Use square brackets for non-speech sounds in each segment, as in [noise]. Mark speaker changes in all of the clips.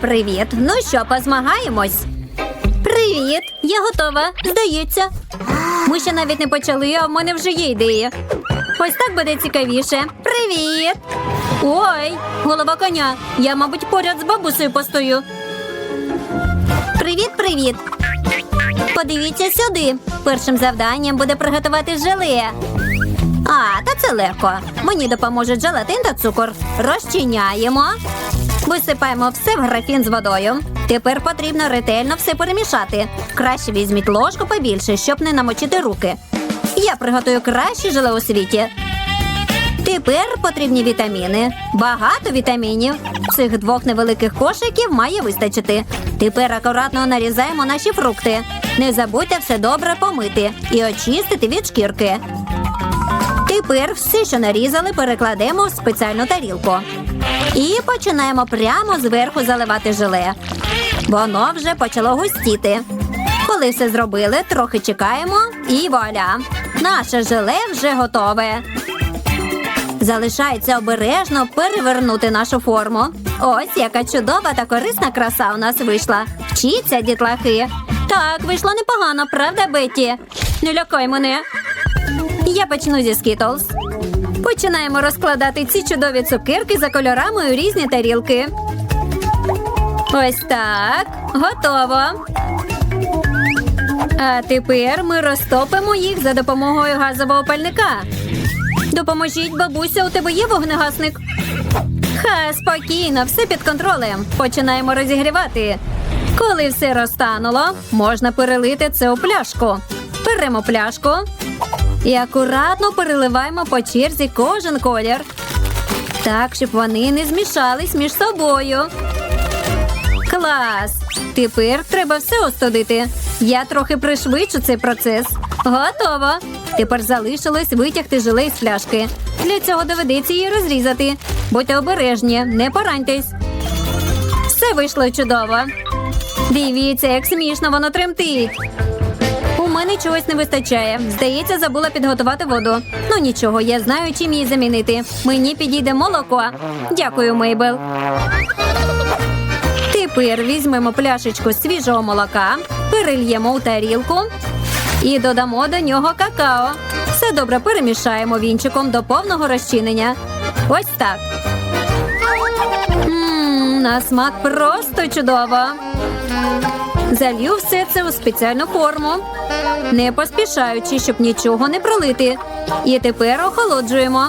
Speaker 1: Привіт! Ну що, позмагаємось? Привіт! Я готова. Здається. Ми ще навіть не почали, а в мене вже є ідея. Ось так буде цікавіше. Привіт! Ой, голова коня. Я, мабуть, поряд з бабусею постою. Привіт, привіт! Подивіться сюди. Першим завданням буде приготувати желе. А, та це легко. Мені допоможе желатин та цукор. Розчиняємо. Висипаємо все в графін з водою. Тепер потрібно ретельно все перемішати. Краще візьміть ложку побільше, щоб не намочити руки. Я приготую краще желе у світі. Тепер потрібні вітаміни. Багато вітамінів. Цих двох невеликих кошиків має вистачити. Тепер акуратно нарізаємо наші фрукти. Не забудьте все добре помити і очистити від шкірки. Тепер все, що нарізали, перекладемо в спеціальну тарілку. І починаємо прямо зверху заливати желе. Воно вже почало густіти. Коли все зробили, трохи чекаємо і вуаля! Наше желе вже готове. Залишається обережно перевернути нашу форму. Ось яка чудова та корисна краса у нас вийшла. Вчіться, дітлахи. Так, вийшло непогано, правда, Бетті? Не лякай мене. Я почну зі Skittles. Починаємо розкладати ці чудові цукерки за кольорами у різні тарілки. Ось так. Готово. А тепер ми розтопимо їх за допомогою газового пальника. Допоможіть, бабуся, у тебе є вогнегасник? Ха, спокійно, все під контролем. Починаємо розігрівати. Коли все розтануло, можна перелити це у пляшку. Беремо пляшку і акуратно переливаємо по черзі кожен колір. Так, щоб вони не змішались між собою. Клас! Тепер треба все остудити. Я трохи пришвидшу цей процес. Готово. Тепер залишилось витягти желе з пляшки. Для цього доведеться її розрізати. Будьте обережні, не пораньтесь. Все вийшло чудово. Дивіться, як смішно воно тремтить. Мене чогось не вистачає. Здається, забула підготувати воду. Ну нічого, я знаю, чим її замінити. Мені підійде молоко. Дякую, Мейбел. Тепер візьмемо пляшечку свіжого молока, перельємо у тарілку і додамо до нього какао. Все добре перемішаємо вінчиком до повного розчинення. Ось так. На смак просто чудово. Залью все це у спеціальну форму, не поспішаючи, щоб нічого не пролити. І тепер охолоджуємо.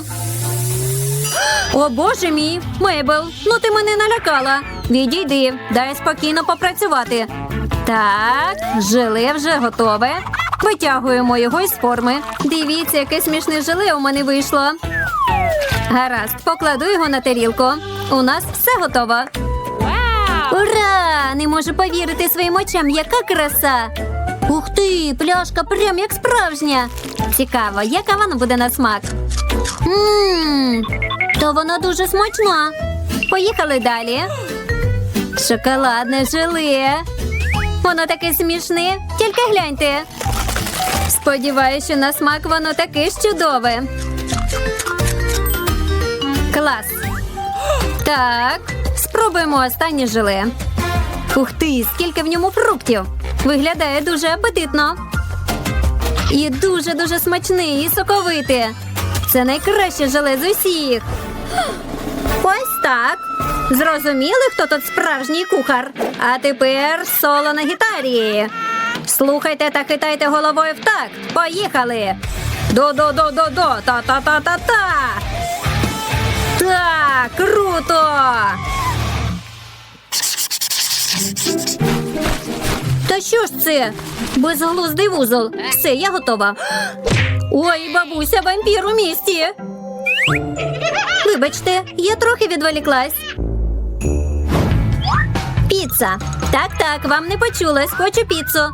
Speaker 1: О, боже мій, Мейбл, ну ти мене налякала. Відійди, дай спокійно попрацювати. Так, желе вже готове. Витягуємо його із форми. Дивіться, яке смішне желе у мене вийшло. Гаразд, покладу його на тарілку. У нас все готово. Не можу повірити своїм очам, яка краса! Ух ти, пляшка прям як справжня. Цікаво, яка вона буде на смак. Ммм, то вона дуже смачна. Поїхали далі. Шоколадне желе. Воно таке смішне, тільки гляньте. Сподіваюся, що на смак воно таке чудове. Клас. Так, спробуємо останнє желе. Ух ти, скільки в ньому фруктів. Виглядає дуже апетитно. І дуже-дуже смачне і соковите. Це найкраще желе з усіх. Ось так. Зрозуміли, хто тут справжній кухар. А тепер соло на гітарі. Слухайте та хитайте головою в такт. Поїхали. До-до-до-до-до, та-та-та-та-та. Так, круто! Та що ж це? Безглуздий вузол. Все, я готова. Ой, бабуся, вампір у місті. Вибачте, я трохи відволіклась. Піца. Так, так, вам не почулось, хочу піцу.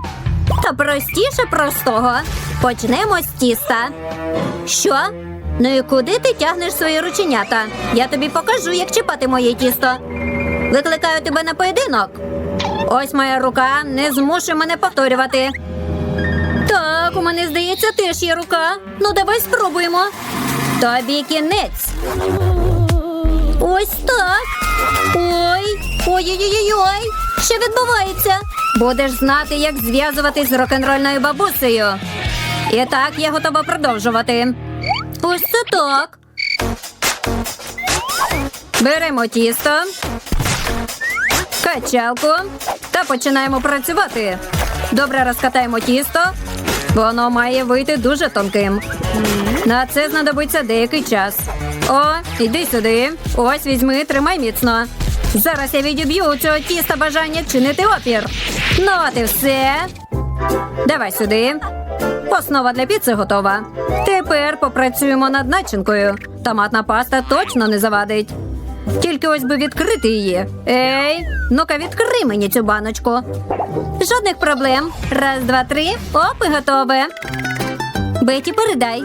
Speaker 1: Та простіше простого. Почнемо з тіста. Що? Ну і куди ти тягнеш свої рученята? Я тобі покажу, як чіпати моє тісто. Викликаю тебе на поєдинок. Ось моя рука, не змушуй мене повторювати. Так, у мене здається, теж є рука. Ну, давай спробуємо. Тобі кінець. Ось так. Ой, ой, Ой-ой-ой, що відбувається? Будеш знати, як зв'язуватись з рок-н-рольною бабусею. І так, я готова продовжувати. Ось це так. Беремо тісто, качалку та починаємо працювати. Добре розкатаємо тісто. Воно має вийти дуже тонким. На це знадобиться деякий час. О, іди сюди. Ось візьми, тримай міцно. Зараз я відіб'ю у цього тіста бажання чинити опір. Ну, от і все. Давай сюди. Основа для піци готова. Тепер попрацюємо над начинкою. Томатна паста точно не завадить. Тільки ось би відкрити її. Ей, ну-ка відкрий мені цю баночку. Жодних проблем. Раз, два, три. Оп, і готове. Беті, передай.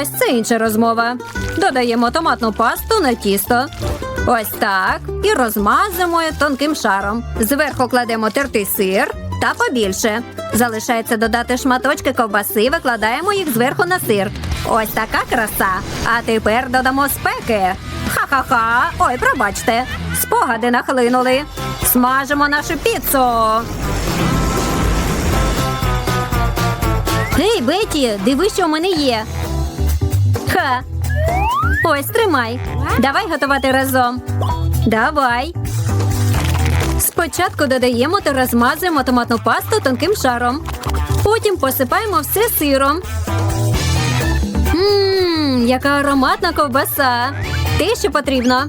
Speaker 1: Ось це інша розмова. Додаємо томатну пасту на тісто. Ось так. І розмазуємо тонким шаром. Зверху кладемо тертий сир та побільше. Залишається додати шматочки ковбаси, викладаємо їх зверху на сир. Ось така краса. А тепер додамо спеки. Ха-ха-ха. Ой, пробачте. Спогади нахлинули. Смажимо нашу піцу. Гей, Беті, диви, що в мене є. Ха. Ось тримай. Давай готувати разом. Давай. Спочатку додаємо та розмазуємо томатну пасту тонким шаром. Потім посипаємо все сиром. Ммм, яка ароматна ковбаса. Те, що потрібно.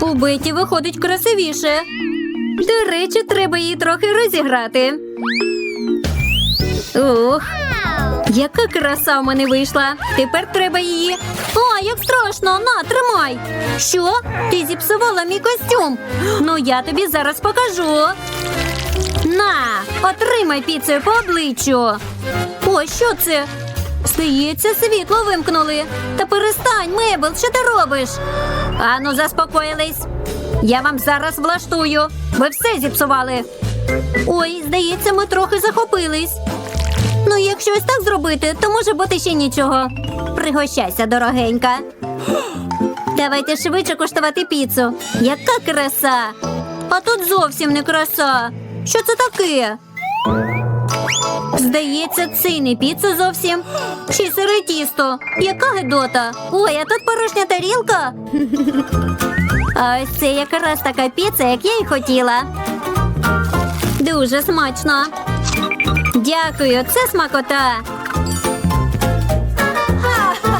Speaker 1: У Беті виходить красивіше. До речі, треба її трохи розіграти. Ух, яка краса в мене вийшла. Тепер треба її. А, як страшно, на, тримай. Що? Ти зіпсувала мій костюм. Ну, я тобі зараз покажу. На, отримай піцею по обличчю. О, що це? Здається, світло вимкнули. Та перестань, Мебел, що ти робиш? Ану, заспокоїлись. Я вам зараз влаштую. Ви все зіпсували. Ой, здається, ми трохи захопились. Ну, якщо ось так зробити, то може бути ще нічого. Пригощайся, дорогенька. Давайте швидше куштувати піцу. Яка краса! А тут зовсім не краса. Що це таке? Здається, це не піца зовсім. Ще сире тісто. Яка гидота? Ой, а тут порожня тарілка. А ось це якраз така піца, як я й хотіла. Дуже смачно. Дякую, це смакота.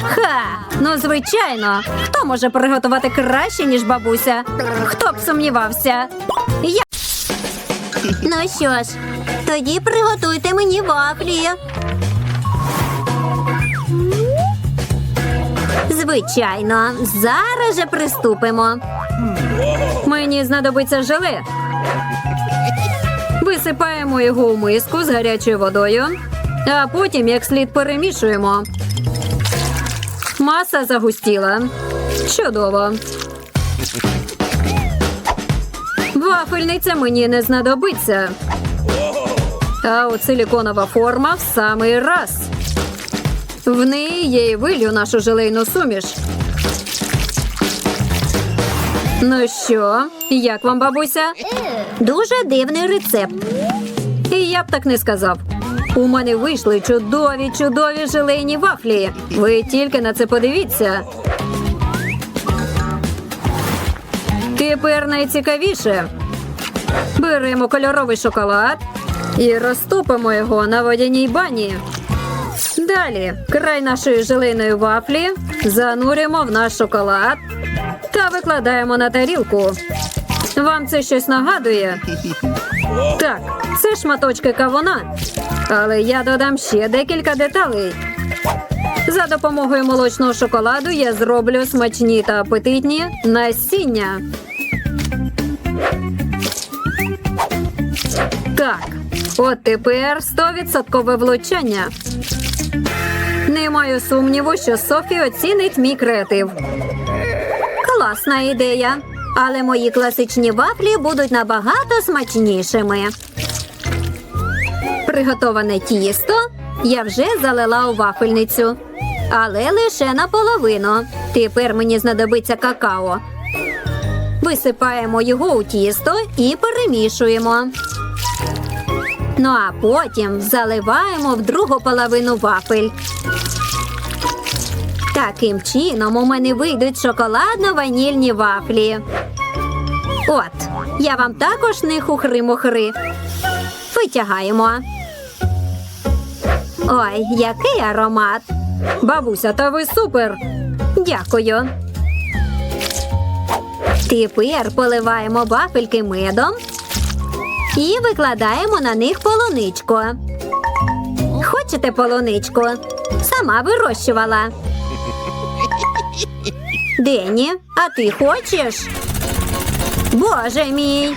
Speaker 1: Ха, ну звичайно. Хто може приготувати краще, ніж бабуся? Хто б сумнівався? Я. Ну що ж, тоді приготуйте мені вафлі. Звичайно, зараз же приступимо. Мені знадобиться желе. Висипаємо його у миску з гарячою водою, а потім як слід перемішуємо. Маса загустіла. Чудово. Вафельниця мені не знадобиться. А от силіконова форма в самий раз. В неї я й вилью нашу желейну суміш. Ну що, як вам, бабуся? Дуже дивний рецепт. І я б так не сказав. У мене вийшли чудові, чудові желейні вафлі. Ви тільки на це подивіться. Тепер найцікавіше. Беремо кольоровий шоколад і розтопимо його на водяній бані. Далі край нашої желейної вафлі занурюємо в наш шоколад та викладаємо на тарілку. Вам це щось нагадує? [laughs] Так, це шматочки кавуна. Але я додам ще декілька деталей. За допомогою молочного шоколаду я зроблю смачні та апетитні насіння. Так, от тепер 100% влучання. Не маю сумніву, що Софі оцінить мій креатив. Класна ідея. Але мої класичні вафлі будуть набагато смачнішими. Приготоване тісто я вже залила у вафельницю. Але лише наполовину. Тепер мені знадобиться какао. Висипаємо його у тісто і перемішуємо. Ну а потім заливаємо в другу половину вафель. Таким чином у мене вийдуть шоколадно-ванільні вафлі. От, я вам також не хухри-мухри. Витягаємо. Ой, який аромат. Бабуся, та ви супер. Дякую. Тепер поливаємо вафельки медом і викладаємо на них полуничку. Хочете полуничку? Сама вирощувала. Дені, а ти хочеш? Боже мій!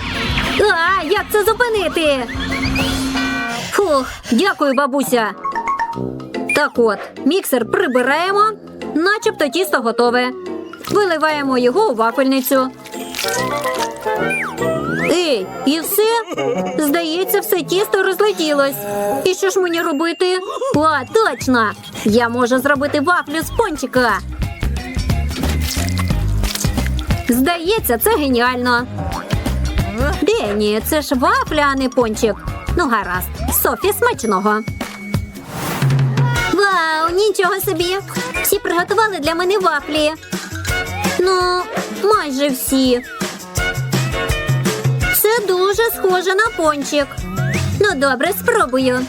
Speaker 1: А, як це зупинити? Фух, дякую, бабуся. Так от, міксер прибираємо, начебто тісто готове. Виливаємо його у вафельницю. Ей, і все? Здається, все тісто розлетілось. І що ж мені робити? О, точно! Я можу зробити вафлю з пончика. Здається, це геніально. Дені, це ж вафля, а не пончик. Ну, гаразд, Софі смачного. Вау, нічого собі! Всі приготували для мене вафлі. Ну, майже всі. Це дуже схоже на пончик. Ну, добре, спробую.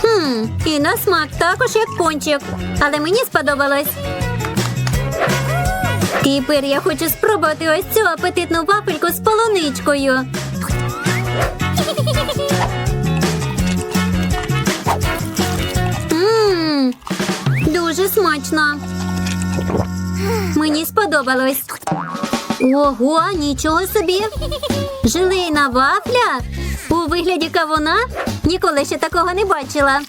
Speaker 1: Хм, і на смак також як пончик. Але мені сподобалось. Тепер я хочу спробувати ось цю апетитну вафельку з полуничкою. Мм, дуже смачно. Мені сподобалось. Ого, нічого собі. Желейна вафля? У вигляді кавуна? Ніколи ще такого не бачила.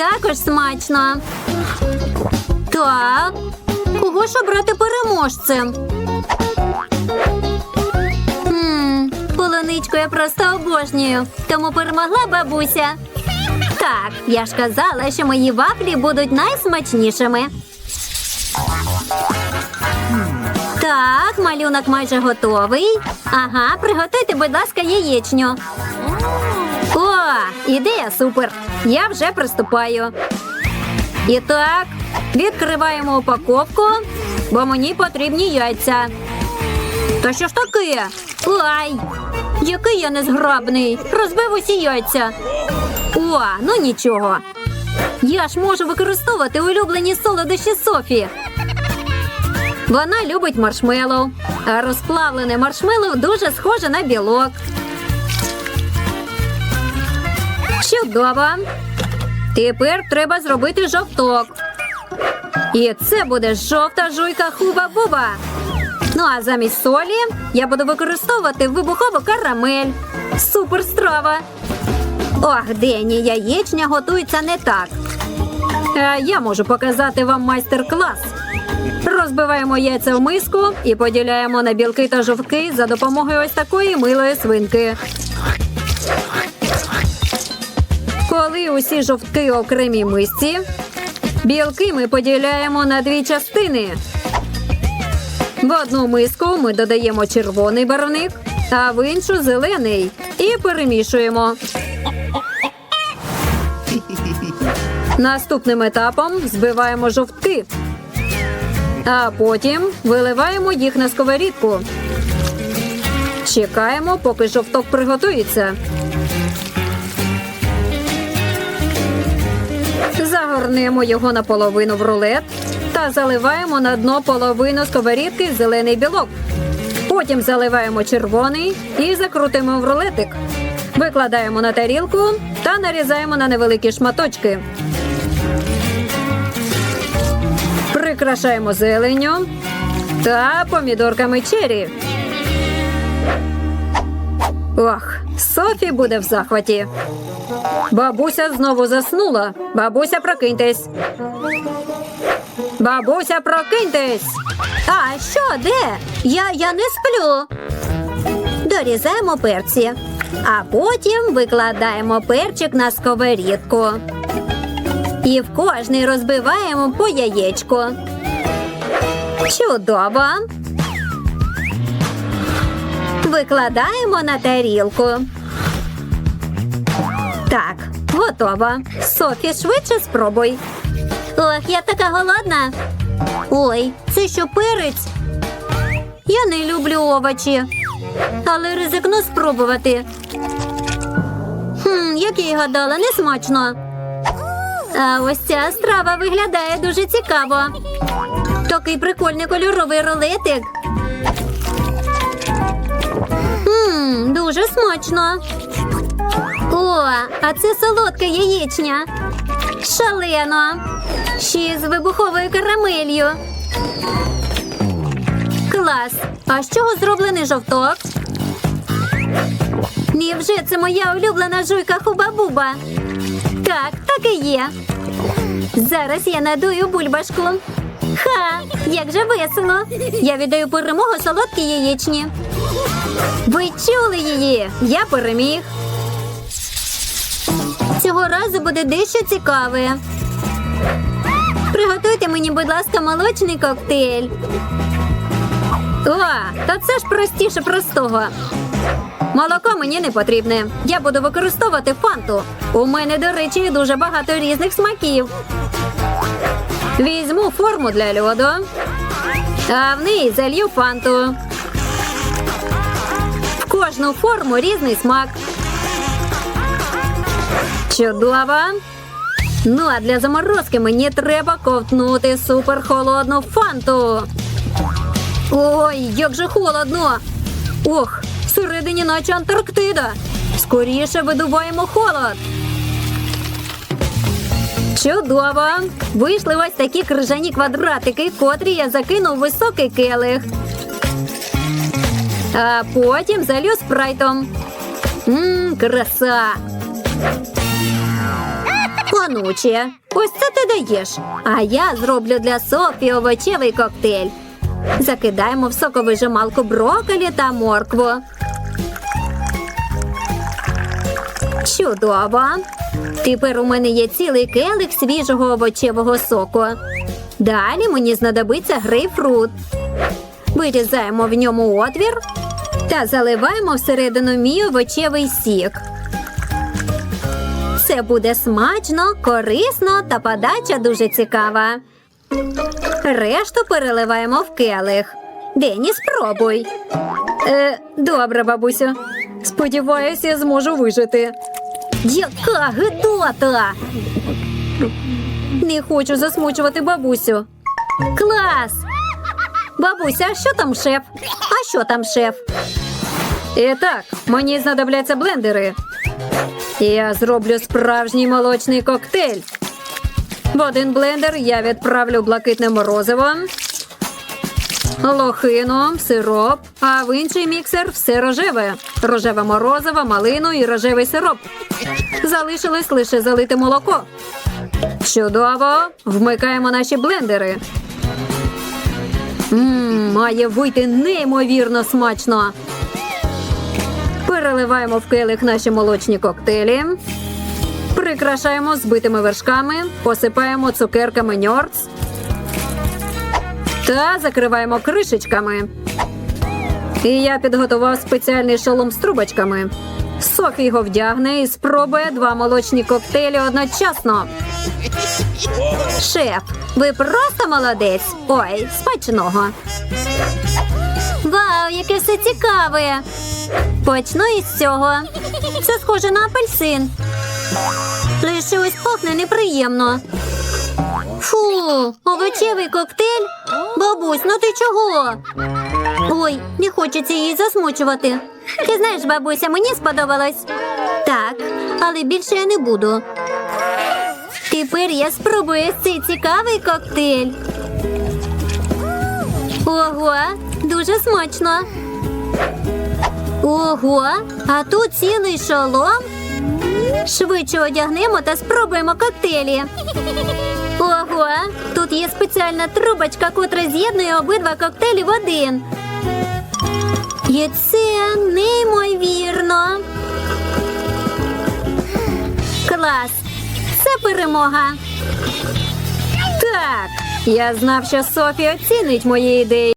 Speaker 1: Також смачно. Так. Кого ж обрати переможцем? Хм, полуничку я просто обожнюю, тому перемогла бабуся. Так, я ж казала, що мої вафлі будуть найсмачнішими. Так, малюнок майже готовий. Ага, приготуйте, будь ласка, яєчню. Ідея супер. Я вже приступаю. І так, відкриваємо упаковку, бо мені потрібні яйця. Та що ж таке? Ай, який я незграбний. Розбив усі яйця. О, ну нічого. Я ж можу використовувати улюблені солодощі Софі. Вона любить маршмеллоу, а розплавлене маршмеллоу дуже схоже на білок. Чудово. Тепер треба зробити жовток. І це буде жовта жуйка хуба-буба. Ну а замість солі я буду використовувати вибухову карамель. Супер страва. Ох, Дені, яєчня готується не так. А я можу показати вам майстер-клас. Розбиваємо яйця в миску і поділяємо на білки та жовтки за допомогою ось такої милої свинки. Коли усі жовтки у окремій мисці, білки ми поділяємо на дві частини. В одну миску ми додаємо червоний барвник, а в іншу зелений. І перемішуємо. Наступним етапом збиваємо жовтки. А потім виливаємо їх на сковорідку. Чекаємо, поки жовток приготується. Загорнемо його наполовину в рулет та заливаємо на дно половину сковорідки зелений білок. Потім заливаємо червоний і закрутимо в рулетик. Викладаємо на тарілку та нарізаємо на невеликі шматочки. Прикрашаємо зеленню та помідорками чері. Софі буде в захваті. Бабуся знову заснула. Бабуся, прокиньтесь. Бабуся, прокиньтесь. А що, де? Я, я не сплю. Дорізаємо перці, а потім викладаємо перчик на сковорідку. І в кожний розбиваємо по яєчку. Чудово. Викладаємо на тарілку. Так, готово. Софі, швидше спробуй. Ох, я така голодна. Ой, це що перець? Я не люблю овочі, але ризикну спробувати. Хм, як я й гадала, не смачно. А ось ця страва виглядає дуже цікаво. Такий прикольний кольоровий рулетик. Дуже смачно. О, а це солодка яєчня. Шалено. Ще з вибуховою карамелью. Клас. А з чого зроблений жовток? Невже це моя улюблена жуйка Хуба-Буба? Так, так і є. Зараз я надую бульбашку. Ха, як же весело. Я віддаю перемогу солодкій яєчні. Ви чули її? Я переміг. Цього разу буде дещо цікаве. Приготуйте мені, будь ласка, молочний коктейль. О, та це ж простіше простого. Молоко мені не потрібне. Я буду використовувати фанту. У мене, до речі, дуже багато різних смаків. Візьму форму для льоду, а в неї залью фанту. Кожну форму різний смак. Чудово. Ну а для заморозки мені треба ковтнути суперхолодну фанту. Ой, як же холодно. Ох, всередині наче Антарктида. Скоріше видуваємо холод. Чудово! Вийшли ось такі крижані квадратики, котрі я закинув високий келих. А потім залю спрайтом. Мм, краса. Онуче, ось це ти даєш. А я зроблю для Софі овочевий коктейль. Закидаємо в соковижималку брокколі та моркву. Чудово. Тепер у мене є цілий келих свіжого овочевого соку. Далі мені знадобиться грейпфрут. Вирізаємо в ньому отвір та заливаємо всередину мій овочевий сік. Це буде смачно, корисно та подача дуже цікава. Решту переливаємо в келих. Дені, спробуй. Е, добре, бабусю. Сподіваюся, я зможу вижити. Яка гидота! Не хочу засмучувати бабусю. Клас! Бабуся, а що там шеф? А що там шеф? І так, мені знадобляться блендери. Я зроблю справжній молочний коктейль. В один блендер я відправлю блакитне морозиво, лохину, сироп, а в інший міксер все рожеве. Рожеве морозиво, малину і рожевий сироп. Залишилось лише залити молоко. Чудово! Вмикаємо наші блендери. Мм, має вийти неймовірно смачно. Переливаємо в келих наші молочні коктейлі. Прикрашаємо збитими вершками, посипаємо цукерками ньорц та закриваємо кришечками. І я підготував спеціальний шолом з трубочками. Софі його вдягне і спробує два молочні коктейлі одночасно. Шеф, ви просто молодець. Ой, смачного. Вау, яке все цікаве. Почну із цього. Це схоже на апельсин. Лише ось пахне неприємно. Фу, овочевий коктейль. Бабусь, ну ти чого? Ой, не хочеться її засмучувати. Ти знаєш, бабуся, мені сподобалось. Так, але більше я не буду. Тепер я спробую цей цікавий коктейль. Ого, дуже смачно. Ого, а тут цілий шолом. Швидше одягнемо та спробуємо коктейлі. Ого, тут є спеціальна трубочка, котра з'єднує обидва коктейлі в один. І це неймовірно. Клас. Це перемога. Так, я знав, що Софі оцінить мої ідеї.